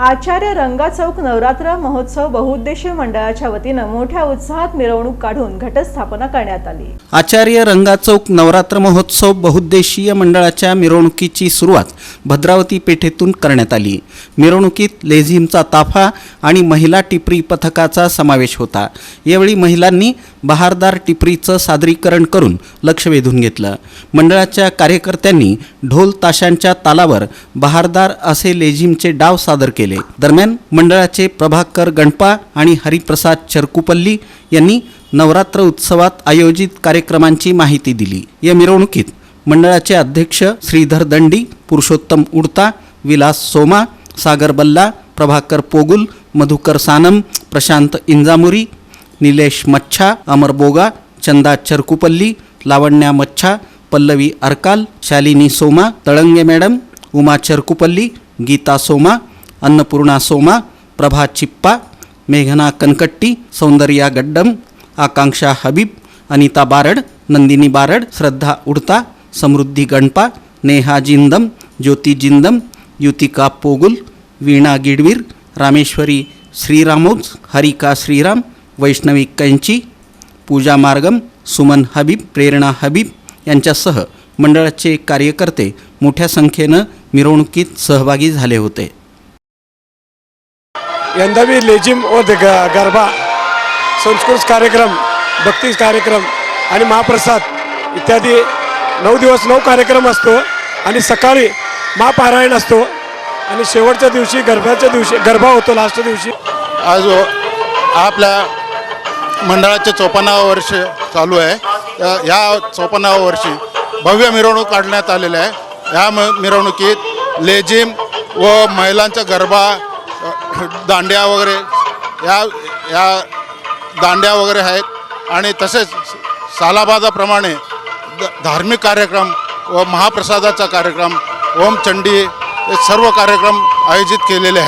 आचार्य रंगा चौक नवरात्र महोत्सव बहुउद्देशीय मंडळाच्या वतीनं मोठ्या उत्साहात मिरवणूक काढून घटस्थापना करण्यात आली. आचार्य रंगा चौक नवरात्र महोत्सव बहुउद्देशीय मंडळाच्या मिरवणुकीची सुरुवात भद्रावती पेठेतून करण्यात आली. मिरवणुकीत लेझिमचा ताफा आणि महिला टिपरी पथकाचा समावेश होता. यावेळी महिलांनी बहारदार टिपरीचं सादरीकरण करून लक्ष वेधून घेतलं. मंडळाच्या कार्यकर्त्यांनी ढोल ताशांच्या तालावर बहारदार असे लेझिमचे डाव सादर केले. दरम्यान मंडळाचे प्रभाकर गणपा आणि हरिप्रसाद चरकुपल्ली यांनी नवरात्र उत्सवात आयोजित कार्यक्रमांची माहिती दिली. या मिरवणुकीत मंडळाचे अध्यक्ष श्रीधर दंडी पुरुषोत्तम उडता विलास सोमा सागर बल्ला प्रभाकर पोगुल मधुकर सानम प्रशांत इंजामुरी निलेश मच्छा, अमर बोगा, चंदा चरकुपल्ली, लावण्या मच्छा, पल्लवी अर्काल, शालिनी सोमा तळंगे मॅडम, उमा चरकुपल्ली, गीता सोमा, अन्नपूर्णा सोमा, प्रभा चिप्पा, मेघना कनकट्टी, सौंदर्या गड्डम, आकांक्षा हबीब, अनिता बारड, नंदिनी बारड, श्रद्धा उडता, समृद्धी गणपा, नेहा जिंदम, ज्योती जिंदम, युतिका पोगुल, वीणा गिडवीर, रामेश्वरी श्रीरामोज, हरिका श्रीराम वैष्णवी कैंची पूजा मार्गम सुमन हबीब प्रेरणा हबीब यांच्यासह मंडळाचे कार्यकर्ते मोठ्या संख्येनं मिरवणुकीत सहभागी झाले होते. यंदा मी लेझिम व द- ग- गरबा संस्कृत कार्यक्रम भक्ती कार्यक्रम आणि महाप्रसाद इत्यादी नऊ दिवस नऊ कार्यक्रम असतो आणि सकाळी महापारायण असतो आणि शेवटच्या दिवशी गरब्याच्या दिवशी गरबा होतो लास्ट दिवशी. आज व- आपल्या मंडळाचे चोपन्नावं वर्ष चालू आहे. या- या चोपन्नावं वर्षी भव्य मिरवणूक काढण्यात आलेल्या आहे. ह्या म मिरवणुकीत लेझिम व महिलांचा गरबा दांड्या वगैरे या या दांड्या वगैरे आहेत. आणि तसेच सालाबादाप्रमाणे द- धार्मिक कार्यक्रम व महाप्रसादाचा कार्यक्रम ओम चंडी हे सर्व कार्यक्रम आयोजित केलेले आहेत.